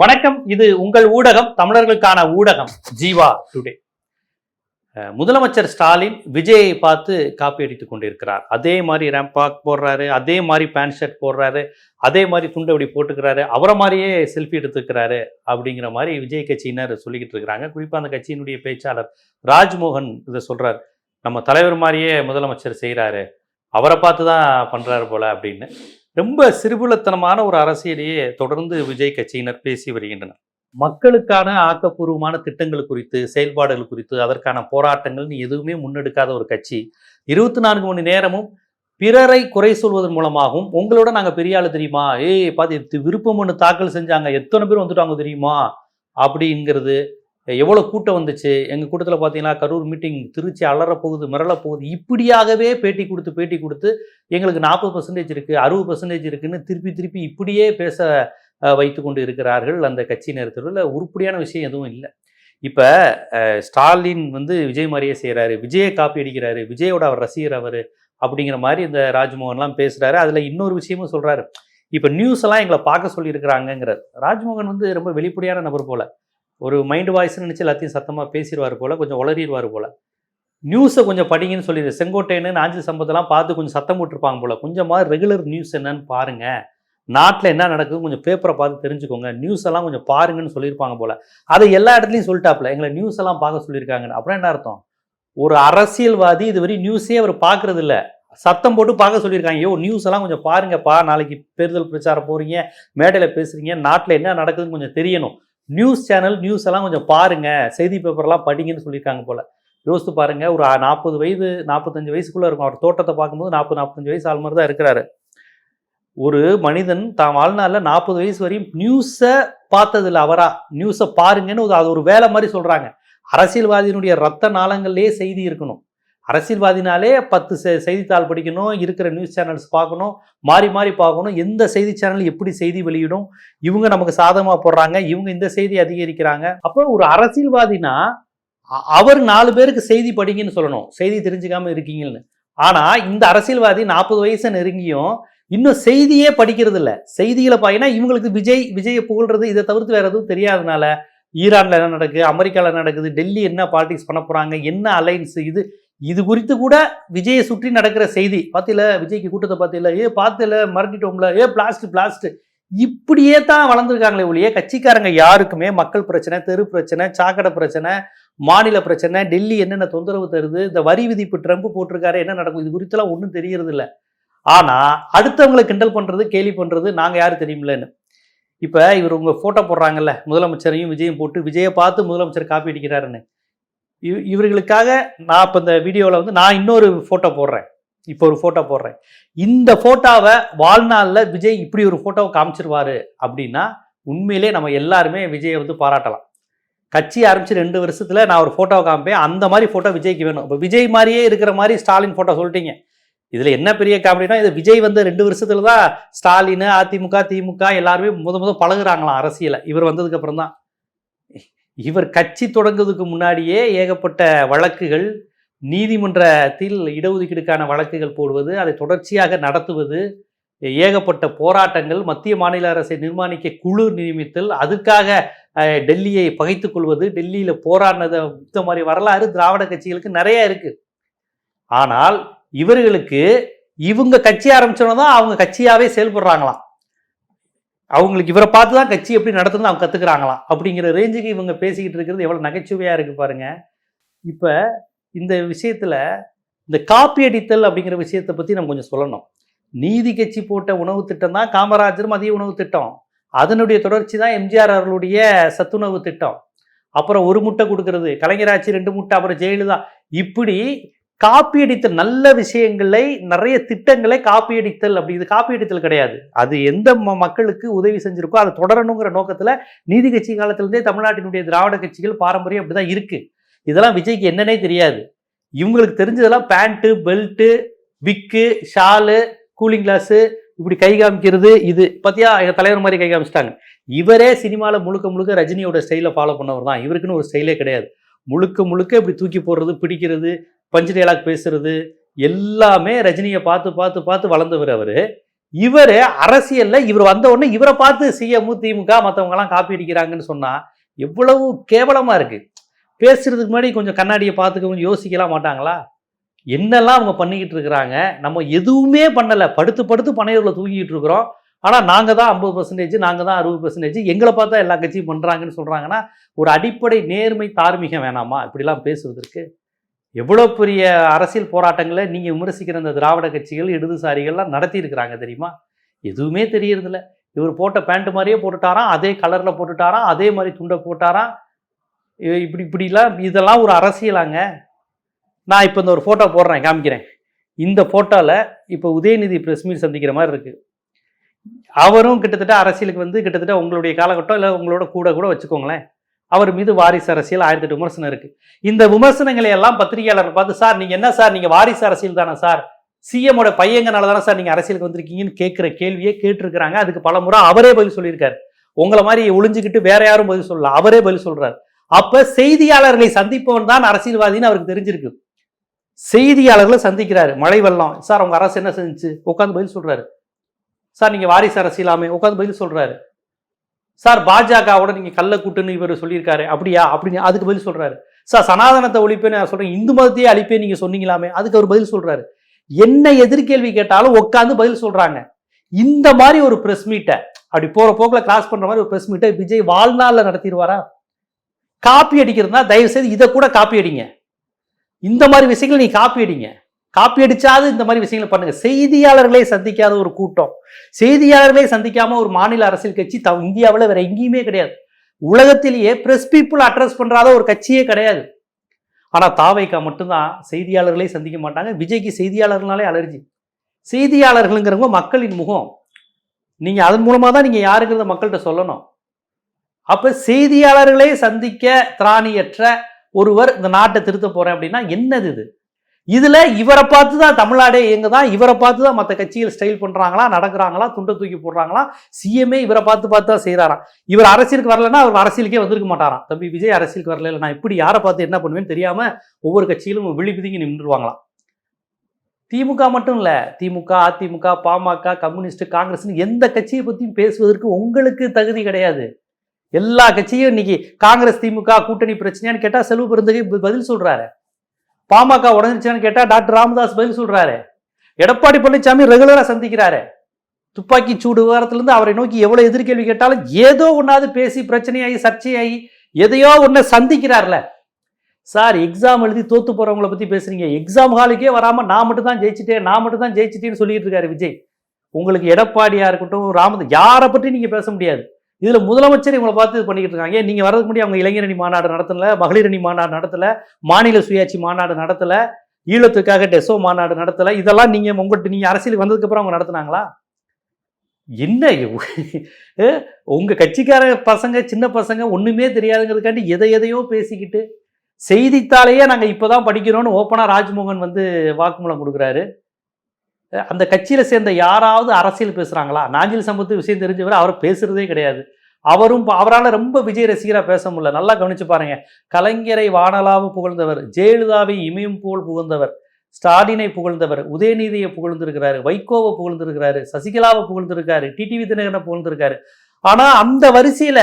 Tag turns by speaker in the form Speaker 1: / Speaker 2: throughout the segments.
Speaker 1: வணக்கம். இது உங்கள் ஊடகம் தமிழர்களுக்கான ஊடகம் ஜீவா டுடே. முதலமைச்சர் ஸ்டாலின் விஜயை பார்த்து காப்பி அடித்துக் கொண்டிருக்கிறார். அதே மாதிரி ரேம்பாக் போடுறாரு அதே மாதிரி பேண்ட் ஷர்ட் போடுறாரு அதே மாதிரி துண்டை இப்படி போட்டுக்கிறாரு அவரை மாதிரியே செல்ஃபி எடுத்துக்கிறாரு அப்படிங்கிற மாதிரி விஜய் கட்சியினர் சொல்லிக்கிட்டு இருக்கிறாங்க. குறிப்பாக அந்த கட்சியினுடைய பேச்சாளர் ராஜ்மோகன் இதை சொல்கிறார் நம்ம தலைவர் மாதிரியே முதலமைச்சர் செய்கிறாரு அவரை பார்த்து தான் பண்ணுறாரு போல அப்படின்னு. ரொம்ப சிறுபுலத்தனமான ஒரு அரசியலையே தொடர்ந்து விஜய் கட்சியினர் பேசி வருகின்றனர். மக்களுக்கான ஆக்கப்பூர்வமான திட்டங்கள் குறித்து செயல்பாடுகள் குறித்து அதற்கான போராட்டங்கள்னு எதுவுமே முன்னெடுக்காத ஒரு கட்சி இருபத்தி நான்கு மணி நேரமும் பிறரை குறை சொல்வதன் மூலமாகவும் உங்களோட நாங்கள் பெரிய தெரியுமா? ஏய் பார்த்து விருப்பம் ஒன்று தாக்கல் செஞ்சாங்க எத்தனை பேர் வந்துட்டாங்க தெரியுமா? அப்படிங்கிறது எவ்வளோ கூட்டம் வந்துச்சு? எங்கள் கூட்டத்தில் பார்த்தீங்கன்னா கரூர் மீட்டிங் திருச்சி அலறப்போகுது மிரளப்போகுது. போகுது இப்படியாகவே பேட்டி கொடுத்து பேட்டி கொடுத்து எங்களுக்கு நாற்பது பர்சன்டேஜ் இருக்குது அறுபது பர்சன்டேஜ் இருக்குன்னு திருப்பி திருப்பி இப்படியே பேச வைத்து கொண்டு இருக்கிறார்கள் அந்த கட்சியினத்தில் உருப்படியான விஷயம் எதுவும் இல்லை. இப்போ ஸ்டாலின் வந்து விஜய் மாதிரியே செய்கிறாரு விஜயை காப்பி அடிக்கிறாரு. விஜயோட அவர் ரசிகர் அவர் அப்படிங்கிற மாதிரி இந்த ராஜ்மோகன்லாம் பேசுகிறாரு அதில் இன்னொரு விஷயமும் சொல்கிறாரு இப்போ நியூஸ் எல்லாம் எங்களை பார்க்க சொல்லியிருக்கிறாங்கங்கிறார். ராஜ்மோகன் வந்து ரொம்ப வெளிப்படையான நபர் போல். ஒரு மைண்ட் வாய்ஸ்னு நினச்சி எல்லாத்தையும் சத்தமாக பேசிடுவார் போல் கொஞ்சம் உளறிடுவார் போல். நியூஸை கொஞ்சம் படிங்கன்னு சொல்லி செங்கோட்டையனு ஆஞ்சல் சம்பத்தெல்லாம் பார்த்து கொஞ்சம் சத்தம் போட்டிருப்பாங்க போல். கொஞ்சமாக ரெகுலர் நியூஸ் என்னன்னு பாருங்கள் நாட்டில் என்ன நடக்குது கொஞ்சம் பேப்பரை பார்த்து தெரிஞ்சுக்கோங்க. நியூஸ் எல்லாம் கொஞ்சம் பாருங்கன்னு சொல்லியிருப்பாங்க போல். அதை எல்லா இடத்துலையும் சொல்லிட்டாப்ல எங்களை நியூஸ் எல்லாம் பார்க்க சொல்லியிருக்காங்கன்னு. அப்புறம் என்ன அர்த்தம்? ஒரு அரசியல்வாதி இதுவரை நியூஸே அவர் பார்க்குறது இல்லை. சத்தம் போட்டு பார்க்க சொல்லியிருக்காங்க. ஐயோ நியூஸ் எல்லாம் கொஞ்சம் பாருங்கப்பா. நாளைக்கு தேர்தல் பிரச்சாரம் போகிறீங்க மேடையில் பேசுகிறீங்க நாட்டில் என்ன நடக்குதுன்னு கொஞ்சம் தெரியணும். நியூஸ் சேனல் நியூஸ் எல்லாம் கொஞ்சம் பாருங்கள் செய்தி பேப்பர்லாம் படிங்கன்னு சொல்லியிருக்காங்க போல். யோசித்து பாருங்கள் ஒரு நாற்பது வயது நாற்பத்தஞ்சு வயசுக்குள்ளே இருக்கும். அவர் தோட்டத்தை பார்க்கும்போது நாற்பது நாற்பத்தஞ்சு வயசு ஆள் மாதிரி தான் இருக்கிறாரு. ஒரு மனிதன் தான் வாழ்நாளில் நாற்பது வயசு வரையும் நியூஸை பார்த்ததில்ல அவரா. நியூஸை பாருங்கன்னு ஒரு அது ஒரு வேலை மாதிரி சொல்கிறாங்க அரசியல்வாதியினுடைய ரத்த நாளங்கள்லேயே செய்தி இருக்கணும். அரசியல்வாதினாலே பத்து செ- செய்தித்தாள் படிக்கணும் இருக்கிற நியூஸ் சேனல்ஸ் பார்க்கணும் மாறி மாறி பார்க்கணும். எந்த செய்தி சேனல் எப்படி செய்தி வெளியிடும்? இவங்க நமக்கு சாதகமாக போடுறாங்க. இவங்க இந்த செய்தி அதிகரிக்கிறாங்க. அப்போ ஒரு அரசியல்வாதினா அவர் நாலு பேருக்கு செய்தி படிங்கன்னு சொல்லணும். செய்தி தெரிஞ்சுக்காம இருக்கீங்கன்னு ஆனால் இந்த அரசியல்வாதி நாற்பது வயசு நெருங்கியும் இன்னும் செய்தியே படிக்கிறது இல்லை செய்திகளை பார்த்தீங்கன்னா இவங்களுக்கு விஜய் விஜயை புகழ்றது இதை தவிர்த்து வேற எதுவும் தெரியாதனால ஈரானில் என்ன நடக்குது அமெரிக்காவில் நடக்குது டெல்லி என்ன பாலிடிக்ஸ் பண்ண போகிறாங்க என்ன அலைன்ஸ் இது இது குறித்து கூட விஜயை சுற்றி நடக்கிற செய்தி. பார்த்தில விஜய்க்கு கூட்டத்தை பார்த்தில ஏ பார்த்தில மறந்துட்டோம்ல. ஏ பிளாஸ்ட் பிளாஸ்ட் இப்படியே தான் வளர்ந்துருக்காங்களே ஒழிய கட்சிக்காரங்க யாருக்குமே மக்கள் பிரச்சனை தெரு பிரச்சனை சாக்கடை பிரச்சனை மாநில பிரச்சனை டெல்லி என்னென்ன தொந்தரவு தருது இந்த வரி விதிப்பு ட்ரம்ப் போட்டிருக்காரு என்ன நடக்கும் இது குறித்தெல்லாம் ஒன்றும் தெரியறது இல்லை ஆனால் அடுத்தவங்களை கிண்டல் பண்ணுறது கேலி பண்ணுறது நாங்கள் யாரும் தெரியுமில்லன்னு. இப்போ இவர் உங்கள் ஃபோட்டோ போடுறாங்கல்ல முதலமைச்சரையும் விஜயும் போட்டு விஜயை பார்த்து முதலமைச்சர் காப்பி அடிக்கிறாருன்னு. இவர்களுக்காக நான் இப்போ இந்த வீடியோவில் வந்து நான் இன்னொரு ஃபோட்டோ போடுறேன். இப்போ ஒரு ஃபோட்டோ போடுறேன். இந்த ஃபோட்டோவை வாழ்நாளில் விஜய் இப்படி ஒரு ஃபோட்டோவை காமிச்சிருவாரு அப்படின்னா உண்மையிலே நம்ம எல்லாருமே விஜயை வந்து பாராட்டலாம். கட்சி ஆரம்பிச்சு ரெண்டு வருஷத்தில் நான் ஒரு ஃபோட்டோவை காமிப்பேன். அந்த மாதிரி ஃபோட்டோ விஜய்க்கு வேணும். இப்போ விஜய் மாதிரியே இருக்கிற மாதிரி ஸ்டாலின் ஃபோட்டோ சொல்லிட்டீங்க. இதில் என்ன பெரிய காமெடினா இது விஜய் வந்து ரெண்டு வருஷத்தில் தான் ஸ்டாலின் அதிமுக திமுக எல்லாருமே முத முத பழகுறாங்களாம் அரசியலை. இவர் வந்ததுக்கு அப்புறம் தான் இவர் கட்சி தொடங்குவதற்கு முன்னாடியே ஏகப்பட்ட வழக்குகள் நீதிமன்றத்தில் இடஒதுக்கீடுக்கான வழக்குகள் போடுவது அதை தொடர்ச்சியாக நடத்துவது ஏகப்பட்ட போராட்டங்கள் மத்திய மாநில அரசை நிர்மாணிக்க குழு நியமித்தல் அதுக்காக டெல்லியை பகைத்துக் கொள்வது டெல்லியில் போராடினது இந்த மாதிரி வரலாறு திராவிட கட்சிகளுக்கு நிறைய இருக்கு. ஆனால் இவர்களுக்கு இவங்க கட்சி ஆரம்பிச்சோன்னா தான் அவங்க கட்சியாகவே செயல்படுறாங்களாம். அவங்களுக்கு இவரை பார்த்து தான் கட்சி எப்படி நடத்துன்னு அவங்க கற்றுக்குறாங்களாம் அப்படிங்கிற ரேஞ்சுக்கு இவங்க பேசிக்கிட்டு இருக்கிறது எவ்வளோ நகைச்சுவையாக இருக்குது பாருங்கள் இப்போ இந்த விஷயத்தில் இந்த காப்பி அடித்தல் அப்படிங்கிற விஷயத்தை பற்றி நம்ம கொஞ்சம் சொல்லணும். நீதி கட்சி போட்ட உணவு திட்டம் தான் காமராஜர் மதிய உணவு திட்டம். அதனுடைய தொடர்ச்சி தான் எம்ஜிஆர் அவர்களுடைய சத்துணவு திட்டம். அப்புறம் ஒரு முட்டை கொடுக்கறது கலைஞராட்சி ரெண்டு முட்டை அப்புறம் ஜெயலலிதா. இப்படி காப்பி அடித்தல் நல்ல விஷயங்களை நிறைய திட்டங்களை காப்பி அடித்தல் அப்படி இது காப்பி அடித்தல் கிடையாது. அது எந்த ம- மக்களுக்கு உதவி செஞ்சிருக்கோ அதை தொடரணுங்கிற நோக்கத்தில் நீதி கட்சி காலத்திலேருந்தே தமிழ்நாட்டினுடைய திராவிட கட்சிகள் பாரம்பரியம் அப்படிதான் இருக்கு. இதெல்லாம் விஜய்க்கு என்னன்னே தெரியாது. இவங்களுக்கு தெரிஞ்சதெல்லாம் pant belt wig shawl cooling glass இப்படி கை காமிக்கிறது இது. பத்தியா? எங்க தலைவர் மாதிரி கை காமிச்சிட்டாங்க. இவரே சினிமாவில் முழுக்க முழுக்க ரஜினியோட ஸ்டைலை ஃபாலோ பண்ணவர் தான். இவருக்குன்னு ஒரு ஸ்டைலே கிடையாது. முழுக்க முழுக்க இப்படி தூக்கி போடுறது பிடிக்கிறது பஞ்சு டைலாக் பேசுறது எல்லாமே ரஜினியை பார்த்து பார்த்து பார்த்து வளர்ந்தவர் அவர். இவர் அரசியலில் இவர் வந்த உடனே இவரை பார்த்து சிஎம் திமுக மற்றவங்கலாம் காப்பி அடிக்கிறாங்கன்னு சொன்னால் எவ்வளவு கேவலமாக இருக்குது பேசுறதுக்கு முன்னாடி கொஞ்சம் கண்ணாடியை பார்த்துக்க கொஞ்சம் யோசிக்கலாம் மாட்டாங்களா? என்னெல்லாம் அவங்க பண்ணிக்கிட்டு இருக்கிறாங்க நம்ம எதுவுமே பண்ணலை. படுத்து படுத்து பனையூர்ல தூங்கிட்டு இருக்கிறோம். ஆனால் நாங்கள் தான் ஐம்பது பர்சன்டேஜ் நாங்கள் தான் அறுபது பர்சன்டேஜ் எங்களை பார்த்தா எல்லா கட்சியும் பண்ணுறாங்கன்னு சொல்கிறாங்கன்னா ஒரு அடிப்படை நேர்மை தார்மீகம் வேணாமா? இப்படிலாம் பேசுவதற்கு? எவ்வளோ பெரிய அரசியல் போராட்டங்களை நீங்கள் விமர்சிக்கிற இந்த திராவிட கட்சிகள் இடதுசாரிகள்லாம் நடத்தியிருக்கிறாங்க தெரியுமா? எதுவுமே தெரியறதில்ல. இவர் போட்ட பேண்ட் மாதிரியே போட்டுட்டாராம் அதே கலரில் போட்டுட்டாராம் அதே மாதிரி துண்டை போட்டாராம். இப்படி இப்படிலாம் இதெல்லாம் ஒரு அரசியலாங்க. நான் இப்போ இந்த ஒரு ஃபோட்டோ போடுறேன் காமிக்கிறேன். இந்த ஃபோட்டோவில் இப்போ உதயநிதி ப்ரெஸ் மீட் சந்திக்கிற மாதிரி இருக்குது அவரும் கிட்டத்தட்ட அரசியலுக்கு வந்து கிட்டத்தட்ட உங்களுடைய காலகட்டம் இல்லை உங்களோட கூட கூட வச்சுக்கோங்களேன். அவர் மீது வாரிசு அரசியல் ஆயிரத்தி எட்டு விமர்சனம் இருக்கு. இந்த விமர்சனங்களை எல்லாம் பத்திரிகையாளர் பார்த்து சார் நீங்க என்ன சார்? நீங்க வாரிசு அரசியல் தானே சார்? சிஎம்மோட பையங்கனால தானே சார் நீங்க அரசியலுக்கு வந்திருக்கீங்கன்னு கேட்கிற கேள்வியே கேட்டிருக்கிறாங்க. அதுக்கு பல முறை அவரே பதில் சொல்லியிருக்காரு. உங்களை மாதிரி ஒளிஞ்சுக்கிட்டு வேற யாரும் பதில் சொல்லல. அவரே பதில் சொல்றாரு. அப்ப செய்தியாளர்களை சந்திப்பவன் தான் அரசியல்வாதின்னு அவருக்கு தெரிஞ்சிருக்கு. செய்தியாளர்களை சந்திக்கிறாரு. மழை வெள்ளம். சார் உங்க அரசு என்ன செஞ்சுச்சு? உட்காந்து பதில் சொல்றாரு. சார் நீங்க வாரிசு அரசியலாமே. உட்காந்து பதில் சொல்றாரு. சார் பாஜகவோட நீங்கள் கள்ள கூட்டுன்னு இவர் சொல்லியிருக்காரு. அப்படியா? அப்படின்னு அதுக்கு பதில் சொல்கிறாரு சார் சனாதனத்தை ஒழிப்பேன்னு நான் சொல்கிறேன் இந்து மதத்தையே அழிப்பேன் நீங்கள் சொன்னீங்களாமே அதுக்கு அவர் பதில் சொல்கிறாரு என்ன எதிர்கேள்வி கேட்டாலும் உட்காந்து பதில் சொல்கிறாங்க இந்த மாதிரி ஒரு ப்ரெஸ் மீட்டை அப்படி போகிற போக்கில் கிளாஸ் பண்ணுற மாதிரி ஒரு ப்ரெஸ் மீட்டை விஜய் வாழ்நாளில் நடத்திடுவாரா? காப்பி அடிக்கிறதுனா தயவுசெய்து இதை கூட காப்பி அடிங்க. இந்த மாதிரி விஷயங்களை நீ காப்பி அடிங்க. காப்பி அடிச்சாது இந்த மாதிரி விஷயங்களை பண்ணுங்க. செய்தியாளர்களே சந்திக்காத ஒரு கூட்டம். செய்தியாளர்களே சந்திக்காம ஒரு மாநில அரசியல் கட்சி த இந்தியாவில் வேற எங்கேயுமே கிடையாது. உலகத்திலேயே பிரஸ் பீப்புள் அட்ரஸ் பண்றாத ஒரு கட்சியே கிடையாது. ஆனா தாவைக்கா மட்டும்தான் செய்தியாளர்களே சந்திக்க மாட்டாங்க. விஜய்க்கு செய்தியாளர்களாலே அலர்ஜி செய்தியாளர்களுங்கிறவங்க மக்களின் முகம். நீங்க அதன் மூலமா தான் நீங்க யாருங்கிறத மக்கள்கிட்ட சொல்லணும். அப்ப செய்தியாளர்களே சந்திக்க திராணியற்ற ஒருவர் இந்த நாட்டை திருத்த போறேன் அப்படின்னா என்னது இது? இதில் இவரை பார்த்து தான் தமிழ்நாடே இயங்குதான் இவரை பார்த்து தான் மற்ற கட்சிகள் ஸ்டைல் பண்ணுறாங்களா நடக்கிறாங்களா? துண்டை தூக்கி போடுறாங்களா? சிஎம்ஏ இவரை பார்த்து பார்த்து தான் செய்கிறாராம் இவர் அரசியலுக்கு வரலன்னா அவர் அரசியலுக்கே வந்திருக்க மாட்டாராம். தம்பி விஜய் அரசியலுக்கு வரல நான் இப்படி யாரை பார்த்து என்ன பண்ணுவேன்னு தெரியாமல் ஒவ்வொரு கட்சியிலும் விழி பிதுங்கி நின்றுவாங்களாம் திமுக மட்டும் இல்லை திமுக அதிமுக பாமக கம்யூனிஸ்ட் காங்கிரஸ்னு எந்த கட்சியை பற்றியும் பேசுவதற்கு உங்களுக்கு தகுதி கிடையாது. எல்லா கட்சியும் இன்னைக்கு காங்கிரஸ் திமுக கூட்டணி பிரச்சனையான்னு கேட்டால் செல்வ பெருந்தகை பதில் சொல்கிறாரு பாமக உடஞ்சிச்சான்னு கேட்டா டாக்டர் ராமதாஸ் பதில் சொல்றாரு. எடப்பாடி பழனிசாமி ரெகுலரா சந்திக்கிறாரு. துப்பாக்கி சூடு விவகாரத்துல இருந்து அவரை நோக்கி எவ்வளவு எதிர்கேள்வி கேட்டாலும் ஏதோ ஒன்னாவது பேசி பிரச்சனையாகி சர்ச்சையாகி எதையோ ஒன்ன சந்திக்கிறார்ல. சார் எக்ஸாம் எழுதி தோத்து போகிறவங்கள பத்தி பேசுறீங்க. எக்ஸாம் ஹாலுக்கே வராம நான் மட்டும் தான் ஜெயிச்சிட்டேன் நான் மட்டும் தான் ஜெயிச்சிட்டேன்னு சொல்லிட்டு இருக்காரு விஜய். உங்களுக்கு எடப்பாடியா இருக்கட்டும் ராமதாஸ் யாரை பற்றி நீங்க பேச முடியாது. இதில் முதலமைச்சர் இவங்களை பார்த்து இது பண்ணிக்கிட்டு இருக்காங்க. நீங்கள் வரதுக்கு முன்னாடி அவங்க இளைஞரணி மாநாடு நடத்தல மகளிரணி மாநாடு நடத்தல மாநில சுயாட்சி மாநாடு நடத்தல ஈழத்துக்காக டெசோ மாநாடு நடத்தல இதெல்லாம் நீங்கள் உங்கள்கிட்ட நீங்கள் அரசியலுக்கு வந்ததுக்கப்புறம் அவங்க நடத்துனாங்களா? என்ன உங்கள் கட்சிக்கார பசங்க சின்ன பசங்க ஒன்றுமே தெரியாதுங்கிறதுக்காண்டி எதை எதையோ பேசிக்கிட்டு செய்தித்தாளையே இப்போ தான் படிக்கிறோன்னு ஓப்பனாக ராஜ்மோகன் வந்து வாக்குமூலம் கொடுக்குறாரு. அந்த கட்சியில் சேர்ந்த யாராவது அரசியல் பேசுகிறாங்களா நாஞ்சில் சம்பத்து விஷயம் தெரிஞ்சவர் அவர் பேசுறதே கிடையாது. அவரும் அவரால் அவரால ரொம்ப விஜய் ரசிகரா பேச முடியல. நல்லா கவனிச்சு பாருங்க. கலைஞரை வானலாவு புகழ்ந்தவர் ஜெயலலிதாவை இமயம் போல் புகழ்ந்தவர் ஸ்டாலினை புகழ்ந்தவர் உதயநிதியை புகழ்ந்திருக்கிறாரு வைகோவை புகழ்ந்திருக்கிறாரு சசிகலாவை புகழ்ந்திருக்காரு டிடிவி தினகரனை புகழ்ந்திருக்காரு. ஆனா அந்த வரிசையில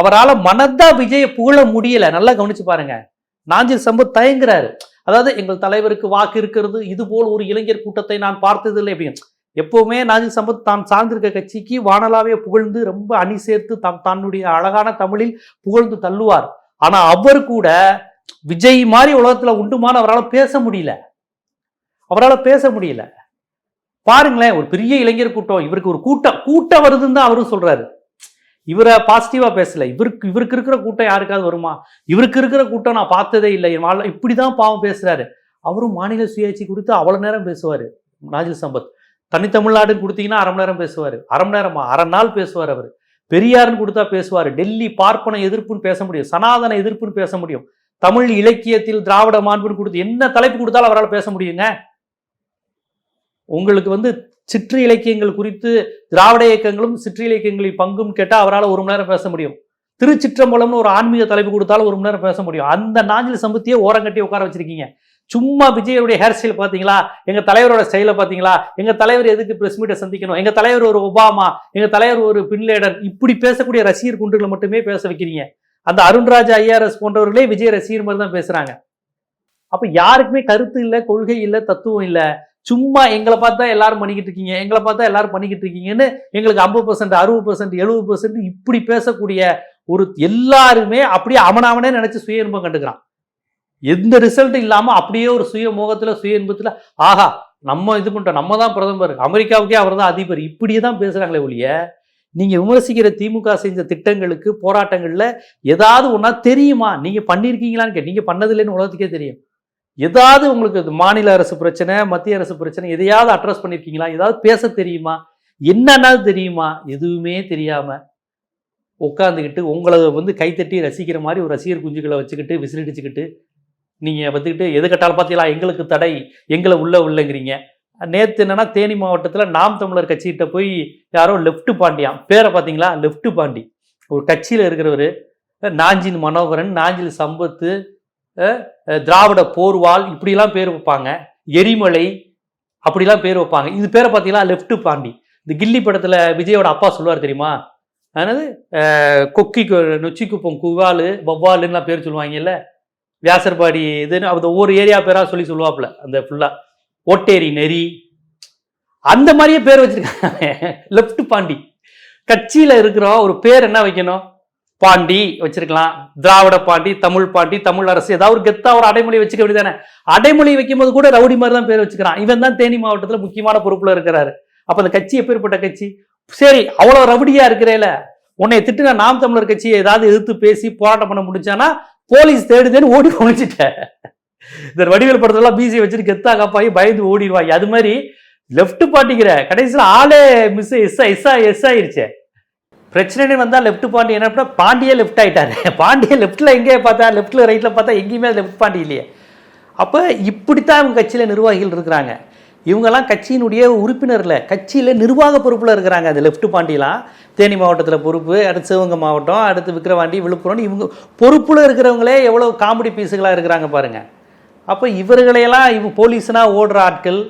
Speaker 1: அவரால மனதா விஜயை புகழ முடியல. நல்லா கவனிச்சு பாருங்க. நாஞ்சில் சம்பத் தயங்குறாரு. அதாவது எங்கள் தலைவருக்கு வாக்கு இருக்கிறது இது போல் ஒரு இளைஞர் கூட்டத்தை நான் பார்த்ததில்லை அப்படின்னு. எப்பவுமே நாஜி சம்பத் தான் சார்ந்திருக்க கட்சிக்கு வானலாவே புகழ்ந்து ரொம்ப அணி சேர்த்து தம் தன்னுடைய அழகான தமிழில் புகழ்ந்து தள்ளுவார். ஆனா அவர் கூட விஜய் மாதிரி உலகத்துல உண்டுமான அவரால் பேச முடியல. அவரால் பேச முடியல. பாருங்களேன் ஒரு பெரிய இளைஞர் கூட்டம் இவருக்கு ஒரு கூட்டம் கூட்டம் வருதுன்னு தான் அவரும் சொல்றாரு. இவரை பாசிட்டிவா பேசல. இவருக்கு இவருக்கு இருக்கிற கூட்டம் யாருக்காவது வருமா? இவருக்கு இருக்கிற கூட்டம் நான் பார்த்ததே இல்லை. என் இப்படிதான் பாவம் பேசுறாரு. அவரும் மாநில சுயாட்சி குறித்து அவ்வளவு நேரம் பேசுவாரு நாஜில் சம்பத். தனித்தமிழ்நாடுன்னு கொடுத்தீங்கன்னா அரை மணி நேரம் பேசுவார். அரை மணி நேரமா? அரை நாள் பேசுவார் அவர். பெரியார்னு கொடுத்தா பேசுவார். டெல்லி பார்ப்பன எதிர்ப்புன்னு பேச முடியும். சனாதன எதிர்ப்புன்னு பேச முடியும். தமிழ் இலக்கியத்தில் திராவிட மாண்புன்னு கொடுத்து என்ன தலைப்பு கொடுத்தாலும் அவரால் பேச முடியுங்க? உங்களுக்கு வந்து சிற்று இலக்கியங்கள் குறித்து திராவிட இயக்கங்களும் சிற்று இலக்கியங்களில் பங்கும் கேட்டால் அவரால் ஒரு மணி நேரம் பேச முடியும். திருச்சிற்றம்பலம்னு ஒரு ஆன்மீக தலைப்பு கொடுத்தாலும் ஒரு மணி நேரம் பேச முடியும். அந்த நாஞ்சில் சம்பத்தியே ஓரங்கட்டி உட்கார வச்சிருக்கீங்க. சும்மா விஜயோடைய ஹேர் ஸ்டைல் பார்த்தீங்களா? எங்கள் தலைவரோட ஸ்டைலை பார்த்தீங்களா? எங்கள் தலைவர் எதுக்கு ப்ரெஸ் மீட்டை சந்திக்கணும்? எங்கள் தலைவர் ஒரு ஒபாமா? எங்கள் தலைவர் ஒரு பின்லேடன் இப்படி பேசக்கூடிய ரசிகர் குண்டுகளை மட்டுமே பேச வைக்கிறீங்க. அந்த அருண்ராஜ் ஐஆர்எஸ் போன்றவர்களே விஜய் ரசிகர் மாதிரி தான் பேசுகிறாங்க அப்போ யாருக்குமே கருத்து இல்லை கொள்கை இல்லை தத்துவம் இல்லை. சும்மா எங்களை பார்த்தா எல்லாரும் பண்ணிக்கிட்டு இருக்கீங்க. எங்களை பார்த்தா எல்லாரும் பண்ணிக்கிட்டு இருக்கீங்கன்னு எங்களுக்கு ஐம்பது பர்சன்ட் அறுபது பர்சன்ட் எழுபது பர்சன்ட் இப்படி பேசக்கூடிய ஒரு எல்லாருமே அப்படியே அவனாவனே நினைச்சு சுய இன்பம் கண்டுக்கிறான். எந்த ரிசல்ட் இல்லாமல் அப்படியே ஒரு சுய மோகத்தில் சுய இன்பத்தில் ஆஹா நம்ம இது பண்ணிட்டோம் நம்ம தான் பிரதமர் அமெரிக்காவுக்கே அவர் தான் அதிபர் இப்படியே தான் பேசுகிறாங்களே ஒழிய நீங்கள் விமர்சிக்கிற திமுக செஞ்ச திட்டங்களுக்கு போராட்டங்களில் ஏதாவது ஒன்றா தெரியுமா? நீங்கள் பண்ணியிருக்கீங்களான்னு கேட்டு நீங்கள் பண்ணதில்லைன்னு உலகத்துக்கே தெரியும். ஏதாவது உங்களுக்கு மாநில அரசு பிரச்சனை மத்திய அரசு பிரச்சனை எதையாவது அட்ரஸ் பண்ணியிருக்கீங்களா ஏதாவது பேச தெரியுமா? என்னன்னாவது தெரியுமா? எதுவுமே தெரியாமல் உட்காந்துக்கிட்டு உங்களை வந்து கைத்தட்டி ரசிக்கிற மாதிரி ஒரு ரசிகர் குஞ்சுகளை வச்சுக்கிட்டு விசிலடிச்சுக்கிட்டு நீங்கள் வந்துக்கிட்டு எது கட்டாலும் பார்த்தீங்களா எங்களுக்கு தடை எங்களை உள்ளே உள்ளங்கிறீங்க. நேற்று என்னென்னா தேனி மாவட்டத்தில் நாம் தமிழர் கட்சிகிட்ட போய் யாரோ லெஃப்ட் பாண்டியான் பேரை பார்த்தீங்களா லெஃப்ட் பாண்டி. ஒரு கட்சியில் இருக்கிறவர் நாஞ்சின் மனோகரன் நாஞ்சில் சம்பத்து திராவிட போர்வால் இப்படிலாம் பேர் வைப்பாங்க. எரிமலை அப்படிலாம் பேர் வைப்பாங்க. இது பேரை பார்த்தீங்களா லெஃப்ட் பாண்டி. இந்த கில்லி படத்தில் விஜயோட அப்பா சொல்லுவார் தெரியுமா? அதாவது கொக்கி கு- நொச்சி குப்பம் குவாலு வவ்வாலுன்னெலாம் பேர் சொல்லுவாங்கல்ல? வியாசர்பாடி இதுன்னு அந்த ஒவ்வொரு ஏரியா பேராக சொல்லி சொல்லுவாப்புல அந்த ஃபுல்லா ஓட்டேரி நெறி. அந்த மாதிரியே பேர் வச்சிருக்காங்க. லெஃப்ட் பாண்டி. கட்சியில் இருக்கிற ஒரு பேர் என்ன வைக்கணும்? பாண்டி வச்சிருக்கலாம். திராவிட பாண்டி தமிழ் பாண்டி தமிழ் அரசு. ஏதாவது ஒரு கெத்தா ஒரு அடைமொழி வச்சுக்க வேண்டியதானே? அடைமொழி வைக்கும்போது கூட ரவுடி மாதிரி தான் பேர் வச்சுக்கிறான். இவன் தான் தேனி மாவட்டத்தில் முக்கியமான பொறுப்பில் இருக்கிறாரு. அப்போ அந்த கட்சி எப்பேற்பட்ட கட்சி? சரி அவ்வளோ ரவுடியா இருக்கிறேல. உன்னை திட்டுன நாம் தமிழர் கட்சியை ஏதாவது எதிர்த்து பேசி போராட்டம் பண்ண முடிஞ்சானா போலீஸ் தேடுதேன்னு ஓடி ஒழிச்சிட்ட இந்த வடிவேல் படத்தெல்லாம் பிசி வச்சுட்டு கெத்தா காப்பாகி பயந்து ஓடிடுவாங்க அது மாதிரி லெஃப்ட் பாட்டிக்கிற கடைசியில் ஆளே மிஸ் எஸ் எஸ் எஸ் ஆயிருச்சே. பிரச்சனைன்னு வந்தால் லெஃப்ட் பாண்டி என்ன அப்படின்னா பாண்டியே லெஃப்ட் ஆயிட்டாரு. பாண்டியே லெஃப்ட்ல எங்கே பார்த்தா லெஃப்ட்ல ரைட்ல பார்த்தா எங்கேயுமே லெஃப்ட் பாண்டி இல்லையே. அப்போ இப்படித்தான் இவங்க கட்சியில் நிர்வாகிகள் இருக்கிறாங்க. இவங்கெல்லாம் கட்சியினுடைய உறுப்பினரில் கட்சியில் நிர்வாக பொறுப்பில் இருக்கிறாங்க. அது லெஃப்ட் பாண்டிலாம் தேனி மாவட்டத்தில் பொறுப்பு அடுத்து சிவகங்கை மாவட்டம் அடுத்து விக்கிரவாண்டி விழுப்புரம் இவங்க பொறுப்பில் இருக்கிறவங்களே எவ்வளோ காமெடி பீஸுகளாக இருக்கிறாங்க பாருங்கள் அப்போ இவர்களையெல்லாம் இவங்க போலீஸ்னால் ஓடுற ஆட்கள்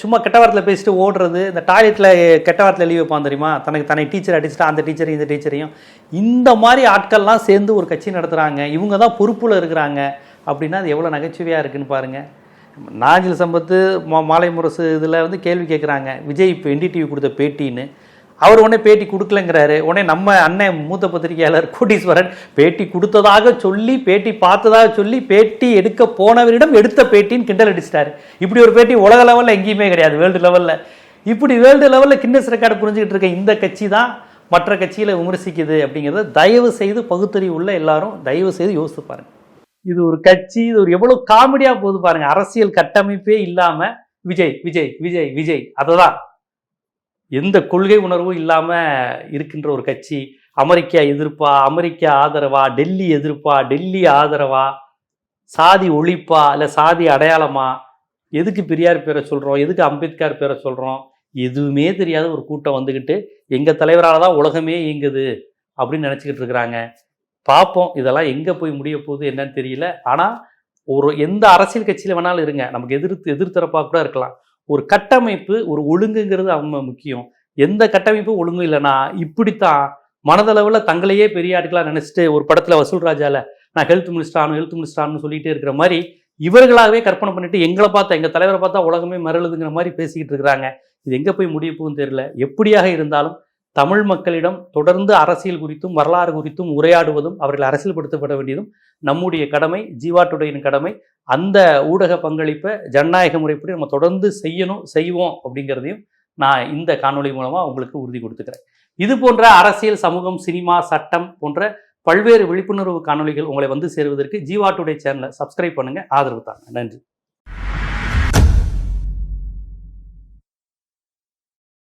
Speaker 1: சும்மா கெட்ட வாரத்தில் பேசிட்டு ஓடுறது இந்த டாய்லெட்டில் கெட்ட வாரத்தில் எழுதி வைப்பான் தெரியுமா? தனக்கு தன்னை டீச்சர் அடிச்சுட்டு அந்த டீச்சரையும் இந்த டீச்சரையும் இந்த மாதிரி ஆட்கள்லாம் சேர்ந்து ஒரு கட்சி நடத்துகிறாங்க இவங்க தான் பொறுப்பில் இருக்கிறாங்க. அப்படின்னா அது எவ்வளோ நகைச்சுவையாக இருக்குன்னு பாருங்கள் நாஜில் சம்பத்து மா மாலை முரசு இதில் வந்து கேள்வி கேட்குறாங்க. விஜய் இப்போ என்டிடிவி கொடுத்த பேட்டின்னு. அவர் உடனே பேட்டி கொடுக்கலங்கிறாரு. உடனே நம்ம அண்ணன் மூத்த பத்திரிகையாளர் கோட்டீஸ்வரன் பேட்டி கொடுத்ததாக சொல்லி பேட்டி பார்த்ததாக சொல்லி பேட்டி எடுக்க போனவரிடம் எடுத்த பேட்டின்னு கிண்டல் அடிச்சிட்டாரு. இப்படி ஒரு பேட்டி உலக லெவலில் எங்கேயுமே கிடையாது வேர்ல்டு லெவலில். இப்படி வேர்ல்டு லெவலில் கின்னஸ் ரெக்கார்டு புரிஞ்சுக்கிட்டு இருக்க இந்த கட்சி தான் மற்ற கட்சியில் விமர்சிக்குது அப்படிங்கிறத தயவு செய்து பகுத்தறிவு உள்ள எல்லாரும் தயவு செய்து யோசித்து பாருங்கள் இது ஒரு கட்சி இது ஒரு எவ்வளவு காமெடியா போகுது பாருங்க. அரசியல் கட்டமைப்பே இல்லாம விஜய் விஜய் விஜய் விஜய். அதுதான். எந்த கொள்கை உணர்வும் இல்லாம இருக்கின்ற ஒரு கட்சி. அமெரிக்கா எதிர்ப்பா அமெரிக்கா ஆதரவா டெல்லி எதிர்ப்பா டெல்லி ஆதரவா சாதி ஒழிப்பா இல்ல சாதி அடையாளமா? எதுக்கு பெரியார் பேரை சொல்றோம்? எதுக்கு அம்பேத்கர் பேரை சொல்றோம்? எதுவுமே தெரியாத ஒரு கூட்டம் வந்துக்கிட்டு எங்க தலைவரால் தான் உலகமே இயங்குது அப்படின்னு நினச்சிக்கிட்டு இருக்கிறாங்க. பார்ப்போம் இதெல்லாம் எங்கே போய் முடிய போகுது என்னன்னு தெரியல. ஆனால் ஒரு எந்த அரசியல் கட்சியில் வேணாலும் இருங்க. நமக்கு எதிர்த்து எதிர்த்தரப்பாக கூட இருக்கலாம். ஒரு கட்டமைப்பு ஒரு ஒழுங்குங்கிறது அவங்க முக்கியம். எந்த கட்டமைப்பும் ஒழுங்கும் இல்லைன்னா இப்படித்தான் மனதளவில் தங்களையே பெரிய ஆட்களாக நினச்சிட்டு ஒரு படத்தில் வசூல் ராஜால நான் ஹெல்த் மினிஸ்டர் ஆகணும் ஹெல்த் மினிஸ்டர் ஆகணும்னு சொல்லிட்டே இருக்கிற மாதிரி இவர்களாகவே கற்பனை பண்ணிட்டு எங்களை பார்த்தா எங்கள் தலைவரை பார்த்தா உலகமே மரழுதுங்கிற மாதிரி பேசிக்கிட்டு இருக்கிறாங்க. இது எங்கே போய் முடிய போகுதுன்னு தெரியல. எப்படியாக இருந்தாலும் தமிழ் மக்களிடம் தொடர்ந்து அரசியல் குறித்தும் வரலாறு குறித்தும் உரையாடுவதும் அவர்கள் அரசியல்படுத்தப்பட வேண்டியதும் நம்முடைய கடமை ஜீவா கடமை. அந்த ஊடக பங்களிப்பை ஜனநாயக முறைப்படி நம்ம தொடர்ந்து செய்யணும் செய்வோம் அப்படிங்கிறதையும் நான் இந்த காணொளி மூலமாக உங்களுக்கு உறுதி கொடுத்துக்கிறேன். இது போன்ற அரசியல் சமூகம் சினிமா சட்டம் போன்ற பல்வேறு விழிப்புணர்வு காணொளிகள் உங்களை வந்து சேருவதற்கு ஜீவா சேனலை சப்ஸ்கிரைப் பண்ணுங்க. ஆதரவு தாங்க. நன்றி.